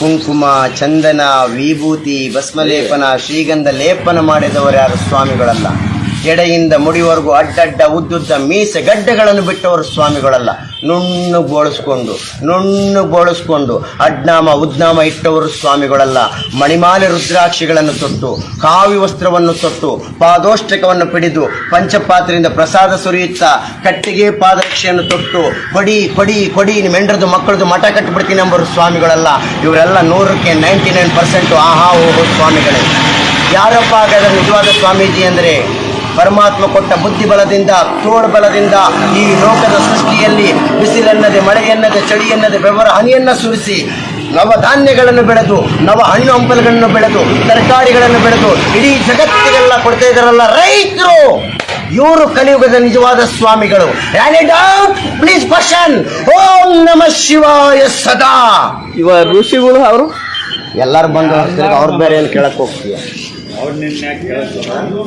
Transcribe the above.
ಕುಂಕುಮ ಚಂದನ ವಿಭೂತಿ ಭಸ್ಮಲೇಪನ ಶ್ರೀಗಂಧ ಲೇಪನ ಮಾಡಿದವರು ಯಾರು? ಸ್ವಾಮಿಗಳಲ್ಲ. ಎಡೆಯಿಂದ ಮುಡಿವರೆಗೂ ಅಡ್ಡಡ್ಡ ಉದ್ದುದ್ದ ಮೀಸೆ ಗಡ್ಡೆಗಳನ್ನು ಬಿಟ್ಟವರು ಸ್ವಾಮಿಗಳಲ್ಲ. ನುಣ್ಣು ಬೋಳಿಸ್ಕೊಂಡು ನುಣ್ಣು ಬೋಳಿಸ್ಕೊಂಡು ಅಡ್ನಾಮ, ಉದ್ನಾಮ ಇಟ್ಟವರು ಸ್ವಾಮಿಗಳಲ್ಲ. ಮಣಿಮಾಲೆ ರುದ್ರಾಕ್ಷಿಗಳನ್ನು ತೊಟ್ಟು, ಕಾವಿ ವಸ್ತ್ರವನ್ನು ತೊಟ್ಟು ಪಾದೋಷ್ಟಕವನ್ನು ಪಿಡಿದು, ಪಂಚಪಾತ್ರೆಯಿಂದ ಪ್ರಸಾದ ಸುರಿಯುತ್ತಾ ಕಟ್ಟಿಗೆ ಪಾದರಕ್ಷೆಯನ್ನು ತೊಟ್ಟು ಕೊಡಿ ಕೊಡಿ ಕೊಡಿ ಮೆಂಡ್ರದು ಮಕ್ಕಳದು ಮಠ ಕಟ್ಟಿಬಿಡ್ತೀನಿ ಎಂಬರು ಸ್ವಾಮಿಗಳಲ್ಲ. ಇವರೆಲ್ಲ ನೂರಕ್ಕೆ ನೈಂಟಿ ನೈನ್ ಪರ್ಸೆಂಟು ಆಹಾ ಹೋಗೋ ಸ್ವಾಮಿಗಳೇ. ಯಾರಪ್ಪ ಹಾಗಾದ್ರೆ ನಿಜವಾದ ಸ್ವಾಮೀಜಿ ಅಂದರೆ? ಪರಮಾತ್ಮ ಕೊಟ್ಟ ಬುದ್ಧಿ ಬಲದಿಂದ ತೋಡ್ ಬಲದಿಂದ ಈ ಲೋಕದ ಸೃಷ್ಟಿಯಲ್ಲಿ ಬಿಸಿಲೆನ್ನದೆ ಮಳೆಯನ್ನದೆ ಚಳಿಯನ್ನದೆ ಬೆವರ ಹನಿಯನ್ನ ಸುರಿಸಿ ನವಧಾನ್ಯಗಳನ್ನು ಬೆಳೆದು ನವ ಹಣ್ಣು ಹಂಪಲುಗಳನ್ನು ಬೆಳೆದು ತರಕಾರಿಗಳನ್ನು ಬೆಳೆದು ಇಡೀ ಜಗತ್ತಿಗೆಲ್ಲ ಕೊಡ್ತಾ ಇದ್ದಾರಲ್ಲ ರೈತರು. ಇವರು ಕಲಿಯುಗದ ನಿಜವಾದ ಸ್ವಾಮಿಗಳು. ಡೌಟ್ ಪ್ಲೀಸ್ ಪರ್ಶನ್ ಓಂ ನಮ ಶಿವಾಯ ಸದಾ. ಇವ ಋಷಿಗಳು ಅವರು? ಎಲ್ಲರೂ ಬಂದು ಅವ್ರು ಬೇರೆ ಏನು ಕೇಳಕ್ ಹೋಗ್ತೀಯ?